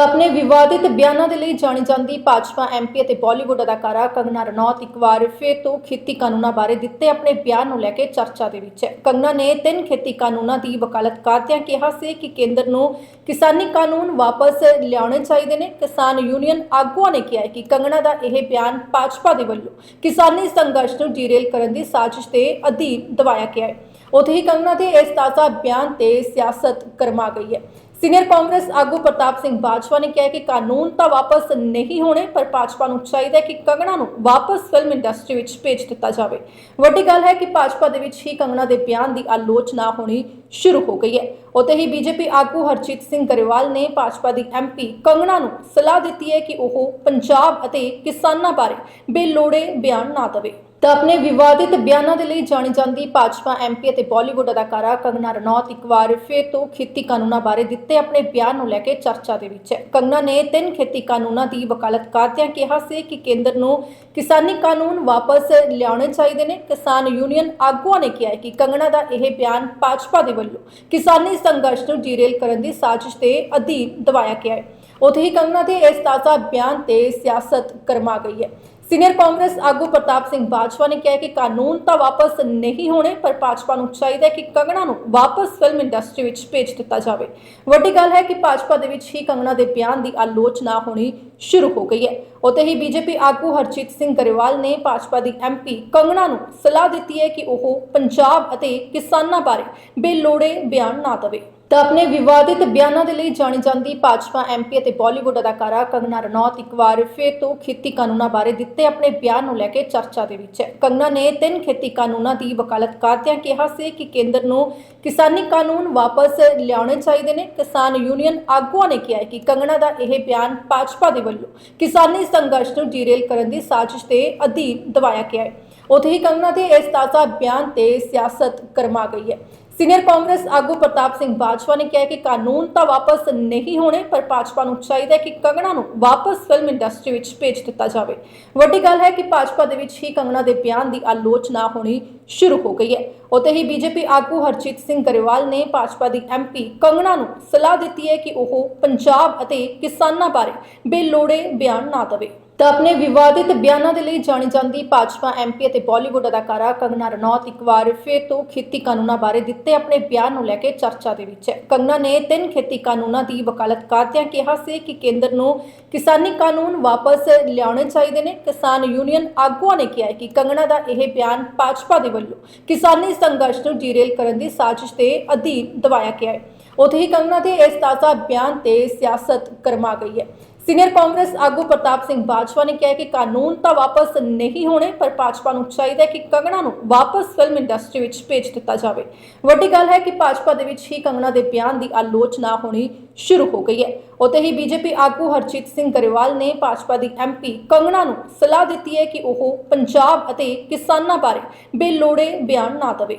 ਤਾਂ ਆਪਣੇ ਵਿਵਾਦਿਤ ਬਿਆਨਾਂ ਦੇ ਲਈ ਜਾਣੀ ਜਾਂਦੀ ਭਾਜਪਾ ਐਮਪੀ ਅਤੇ ਬਾਲੀਵੁੱਡ ਅਦਾਕਾਰਾ ਕੰਗਨਾ ਰਣੌਤ ਇੱਕ ਵਾਰ ਫਿਰ ਤੋਂ ਖੇਤੀ ਕਾਨੂੰਨਾਂ ਬਾਰੇ ਦਿੱਤੇ ਆਪਣੇ ਬਿਆਨ ਨੂੰ ਲੈ ਕੇ ਚਰਚਾ ਦੇ ਵਿੱਚ। ਹੈ ਕੰਗਨਾ ਨੇ ਤਿੰਨ ਖੇਤੀ ਕਾਨੂੰਨਾਂ ਦੀ ਵਕਾਲਤ ਕਰਦਿਆਂ ਕਿਹਾ ਸੀ ਕਿ ਕੇਂਦਰ ਨੂੰ ਕਿਸਾਨੀ ਕਾਨੂੰਨ ਵਾਪਸ ਲਿਆਉਣੇ ਚਾਹੀਦੇ ਨੇ। ਕਿਸਾਨ ਯੂਨੀਅਨ ਆਗੂਆਂ ਨੇ ਕਿਹਾ ਹੈ ਕਿ ਕੰਗਨਾ ਦਾ ਇਹ ਬਿਆਨ ਭਾਜਪਾ ਦੇ ਵੱਲੋਂ ਕਿਸਾਨੀ ਸੰਘਰਸ਼ ਨੂੰ ਡੀਰੇਲ ਕਰਨ ਦੀ ਸਾਜ਼ਿਸ਼ ਦੇ ਅਧੀਨ ਦਵਾਇਆ ਗਿਆ ਹੈ। ਉੱਥੇ ਹੀ ਕੰਗਨਾ ਦੇ ਇਸ ਤਾਜ਼ਾ ਬਿਆਨ ਤੇ ਸਿਆਸਤ ਕਰਮਾ ਗਈ ਹੈ। ਸੀਨੀਅਰ ਕਾਂਗਰਸ ਆਗੂ ਪ੍ਰਤਾਪ ਸਿੰਘ ਬਾਜਵਾ ਨੇ ਕਿਹਾ ਕਿ ਕਾਨੂੰਨ ਤਾਂ ਵਾਪਸ ਨਹੀਂ ਹੋਣੇ, ਪਰ ਭਾਜਪਾ ਨੂੰ ਚਾਹੀਦਾ ਹੈ ਕਿ ਕੰਗਣਾ ਨੂੰ ਵਾਪਸ ਫਿਲਮ ਇੰਡਸਟਰੀ ਵਿੱਚ ਭੇਜ ਦਿੱਤਾ ਜਾਵੇ। ਵੱਡੀ ਗੱਲ ਹੈ ਕਿ ਭਾਜਪਾ ਦੇ ਵਿੱਚ ਹੀ ਕੰਗਣਾ ਦੇ ਬਿਆਨ ਦੀ ਆਲੋਚਨਾ ਹੋਣੀ ਸ਼ੁਰੂ ਹੋ ਗਈ ਹੈ। ਉੱਥੇ ਹੀ ਬੀਜੇਪੀ ਆਗੂ ਹਰਜੀਤ ਸਿੰਘ ਗਰੇਵਾਲ ਨੇ ਭਾਜਪਾ ਦੀ ਐਮਪੀ ਕੰਗਣਾ ਨੂੰ ਸਲਾਹ ਦਿੱਤੀ ਹੈ ਕਿ ਉਹ ਪੰਜਾਬ ਅਤੇ ਕਿਸਾਨਾਂ ਬਾਰੇ ਬੇਲੋੜੇ ਬਿਆਨ ਨਾ ਦੇਵੇ। ਤਾਂ ਆਪਣੇ ਵਿਵਾਦਿਤ ਬਿਆਨਾਂ ਦੇ ਲਈ ਜਾਣੀ ਜਾਂਦੀ ਭਾਜਪਾ ਐਮਪੀ ਅਤੇ ਬਾਲੀਵੁੱਡ ਅਦਾਕਾਰਾ ਕੰਗਨਾ ਰਣੌਤ ਇੱਕ ਵਾਰ ਫਿਰ ਤੋਂ ਖੇਤੀ ਕਾਨੂੰਨਾਂ ਬਾਰੇ ਦਿੱਤੇ ਆਪਣੇ ਬਿਆਨ ਨੂੰ ਲੈ ਕੇ ਚਰਚਾ ਦੇ ਵਿੱਚ। ਹੈ ਕੰਗਨਾ ਨੇ ਤਿੰਨ ਖੇਤੀ ਕਾਨੂੰਨਾਂ ਦੀ ਵਕਾਲਤ ਕਰਦਿਆਂ ਕਿਹਾ ਸੀ ਕਿ ਕੇਂਦਰ ਨੂੰ ਕਿਸਾਨੀ ਕਾਨੂੰਨ ਵਾਪਸ ਲਿਆਉਣੇ ਚਾਹੀਦੇ ਨੇ। ਕਿਸਾਨ ਯੂਨੀਅਨ ਆਗੂਆਂ ਨੇ ਕਿਹਾ ਕਿ ਕੰਗਨਾ ਦਾ ਇਹ ਬਿਆਨ ਭਾਜਪਾ ਦੇ ਵੱਲੋਂ ਕਿਸਾਨੀ ਸੰਘਰਸ਼ ਨੂੰ ਡੀਰੇਲ ਕਰਨ ਦੀ ਸਾਜ਼ਿਸ਼ ਦੇ ਅਧੀਨ ਦਵਾਇਆ ਗਿਆ ਹੈ। ਉੱਥੇ ਹੀ ਕੰਗਨਾ ਦੇ ਇਸ ਤਾਜ਼ਾ ਬਿਆਨ ਤੇ ਸਿਆਸਤ ਕਰਮਾ ਗਈ ਹੈ। ਸੀਨੀਅਰ ਕਾਂਗਰਸ ਆਗੂ ਪ੍ਰਤਾਪ ਸਿੰਘ ਬਾਜਵਾ ਨੇ ਕਿਹਾ ਕਿ ਕਾਨੂੰਨ ਤਾਂ ਵਾਪਸ ਨਹੀਂ ਹੋਣੇ, ਪਰ ਭਾਜਪਾ ਨੂੰ ਚਾਹੀਦਾ ਹੈ ਕਿ ਕੰਗਣਾ ਨੂੰ ਵਾਪਸ ਫਿਲਮ ਇੰਡਸਟਰੀ ਵਿੱਚ ਭੇਜ ਦਿੱਤਾ ਜਾਵੇ। ਵੱਡੀ ਗੱਲ ਹੈ ਕਿ ਭਾਜਪਾ ਦੇ ਵਿੱਚ ਹੀ ਕੰਗਣਾ ਦੇ ਬਿਆਨ ਦੀ ਆਲੋਚਨਾ ਹੋਣੀ ਸ਼ੁਰੂ ਹੋ ਗਈ ਹੈ। ਉੱਥੇ ਹੀ ਬੀਜੇਪੀ ਆਗੂ ਹਰਜੀਤ ਸਿੰਘ ਗਰੇਵਾਲ ਨੇ ਭਾਜਪਾ ਦੀ ਐਮਪੀ ਕੰਗਣਾ ਨੂੰ ਸਲਾਹ ਦਿੱਤੀ ਹੈ ਕਿ ਉਹ ਪੰਜਾਬ ਅਤੇ ਕਿਸਾਨਾਂ ਬਾਰੇ ਬੇਲੋੜੇ ਬਿਆਨ ਨਾ ਦੇਵੇ। ਤਾਂ ਆਪਣੇ ਵਿਵਾਦਿਤ ਬਿਆਨਾਂ ਦੇ ਲਈ ਜਾਣੀ ਜਾਂਦੀ ਭਾਜਪਾ ਐਮਪੀ ਅਤੇ ਬਾਲੀਵੁੱਡ ਅਦਾਕਾਰਾ ਕੰਗਨਾ ਰਣੌਤ ਇੱਕ ਵਾਰ ਫਿਰ ਤੋਂ ਖੇਤੀ ਕਾਨੂੰਨਾਂ ਬਾਰੇ ਦਿੱਤੇ ਆਪਣੇ ਬਿਆਨ ਨੂੰ ਲੈ ਕੇ ਚਰਚਾ ਦੇ ਵਿੱਚ। ਹੈ ਕੰਗਨਾ ਨੇ ਤਿੰਨ ਖੇਤੀ ਕਾਨੂੰਨਾਂ ਦੀ ਵਕਾਲਤ ਕਰਦਿਆਂ ਕਿਹਾ ਸੀ ਕਿ ਕੇਂਦਰ ਨੂੰ ਕਿਸਾਨੀ ਕਾਨੂੰਨ ਵਾਪਸ ਲਿਆਉਣੇ ਚਾਹੀਦੇ ਨੇ। ਕਿਸਾਨ ਯੂਨੀਅਨ ਆਗੂਆਂ ਨੇ ਕਿਹਾ ਕਿ ਕੰਗਨਾ ਦਾ ਇਹ ਬਿਆਨ ਭਾਜਪਾ ਦੇ ਵੱਲੋਂ ਕਿਸਾਨੀ ਸੰਘਰਸ਼ ਨੂੰ ਡੀਰੇਲ ਕਰਨ ਦੀ ਸਾਜ਼ਿਸ਼ ਦੇ ਅਧੀਨ ਦਵਾਇਆ ਗਿਆ ਹੈ। ਉੱਥੇ ਹੀ ਕੰਗਨਾ ਦੇ ਇਸ ਤਾਜ਼ਾ ਬਿਆਨ ਤੇ ਸਿਆਸਤ ਕਰਮਾ ਗਈ ਹੈ। ਸੀਨੀਅਰ ਕਾਂਗਰਸ ਆਗੂ ਪ੍ਰਤਾਪ ਸਿੰਘ ਬਾਜਵਾ ਨੇ ਕਿਹਾ ਕਿ ਕਾਨੂੰਨ ਤਾਂ ਵਾਪਸ ਨਹੀਂ ਹੋਣੇ, ਪਰ ਭਾਜਪਾ ਨੂੰ ਚਾਹੀਦਾ ਹੈ ਕਿ ਕੰਗਣਾ ਨੂੰ ਵਾਪਸ ਫਿਲਮ ਇੰਡਸਟਰੀ ਵਿੱਚ ਭੇਜ ਦਿੱਤਾ ਜਾਵੇ। ਵੱਡੀ ਗੱਲ ਹੈ ਕਿ ਭਾਜਪਾ ਦੇ ਵਿੱਚ ਹੀ ਕੰਗਣਾ ਦੇ ਬਿਆਨ ਦੀ ਆਲੋਚਨਾ ਹੋਣੀ ਸ਼ੁਰੂ ਹੋ ਗਈ ਹੈ। ਉੱਥੇ ਹੀ ਬੀਜੇਪੀ ਆਗੂ ਹਰਜੀਤ ਸਿੰਘ ਗਰੇਵਾਲ ਨੇ ਭਾਜਪਾ ਦੀ ਐਮਪੀ ਕੰਗਣਾ ਨੂੰ ਸਲਾਹ ਦਿੱਤੀ ਹੈ ਕਿ ਉਹ ਪੰਜਾਬ ਅਤੇ ਕਿਸਾਨਾਂ ਬਾਰੇ ਬੇਲੋੜੇ ਬਿਆਨ ਨਾ ਦੇਵੇ। ਤਾਂ ਆਪਣੇ ਵਿਵਾਦਿਤ ਬਿਆਨਾਂ ਦੇ ਲਈ ਜਾਣੀ ਜਾਂਦੀ ਭਾਜਪਾ ਐਮਪੀ ਅਤੇ ਬਾਲੀਵੁੱਡ ਅਦਾਕਾਰਾ ਕੰਗਨਾ ਰਣੌਤ ਇੱਕ ਵਾਰ ਫਿਰ ਤੋਂ ਖੇਤੀ ਕਾਨੂੰਨਾਂ ਬਾਰੇ ਦਿੱਤੇ ਆਪਣੇ ਬਿਆਨ ਨੂੰ ਲੈ ਕੇ ਚਰਚਾ ਦੇ ਵਿੱਚ। ਹੈ ਕੰਗਨਾ ਨੇ ਤਿੰਨ ਖੇਤੀ ਕਾਨੂੰਨਾਂ ਦੀ ਵਕਾਲਤ ਕਰਦਿਆਂ ਕਿਹਾ ਸੀ ਕਿ ਕੇਂਦਰ ਨੂੰ ਕਿਸਾਨੀ ਕਾਨੂੰਨ ਵਾਪਸ ਲਿਆਉਣੇ ਚਾਹੀਦੇ ਨੇ। ਕਿਸਾਨ ਯੂਨੀਅਨ ਆਗੂਆਂ ਨੇ ਕਿਹਾ ਕਿ ਕੰਗਨਾ ਦਾ ਇਹ ਬਿਆਨ ਭਾਜਪਾ ਦੇ ਵੱਲੋਂ ਕਿਸਾਨੀ ਸੰਘਰਸ਼ ਨੂੰ ਡੀਰੇਲ ਕਰਨ ਦੀ ਸਾਜ਼ਿਸ਼ ਦੇ ਅਧੀਨ ਦਬਾਇਆ ਗਿਆ ਹੈ। ਉੱਥੇ ਹੀ ਕੰਗਨਾ ਦੇ ਇਸ ਤਾਜ਼ਾ ਬਿਆਨ ਤੇ ਸਿਆਸਤ ਕਰਮਾ ਗਈ ਹੈ। ਸੀਨੀਅਰ ਕਾਂਗਰਸ ਆਗੂ ਪ੍ਰਤਾਪ ਸਿੰਘ ਬਾਜਵਾ ਨੇ ਕਿਹਾ ਕਿ ਕਾਨੂੰਨ ਤਾਂ ਵਾਪਸ ਨਹੀਂ ਹੋਣੇ, ਪਰ ਭਾਜਪਾ ਨੂੰ ਚਾਹੀਦਾ ਹੈ ਕਿ ਕੰਗਣਾ ਨੂੰ ਵਾਪਸ ਫਿਲਮ ਇੰਡਸਟਰੀ ਵਿੱਚ ਭੇਜ ਦਿੱਤਾ ਜਾਵੇ। ਵੱਡੀ ਗੱਲ ਹੈ ਕਿ ਭਾਜਪਾ ਦੇ ਵਿੱਚ ਹੀ ਕੰਗਣਾ ਦੇ ਬਿਆਨ ਦੀ ਆਲੋਚਨਾ ਹੋਣੀ ਸ਼ੁਰੂ ਹੋ ਗਈ ਹੈ। ਉੱਥੇ ਹੀ ਬੀਜੇਪੀ ਆਗੂ ਹਰਜੀਤ ਸਿੰਘ ਗਰੇਵਾਲ ਨੇ ਭਾਜਪਾ ਦੀ ਐਮਪੀ ਕੰਗਣਾ ਨੂੰ ਸਲਾਹ ਦਿੱਤੀ ਹੈ ਕਿ ਉਹ ਪੰਜਾਬ ਅਤੇ ਕਿਸਾਨਾਂ ਬਾਰੇ ਬੇਲੋੜੇ ਬਿਆਨ ਨਾ ਦੇਵੇ।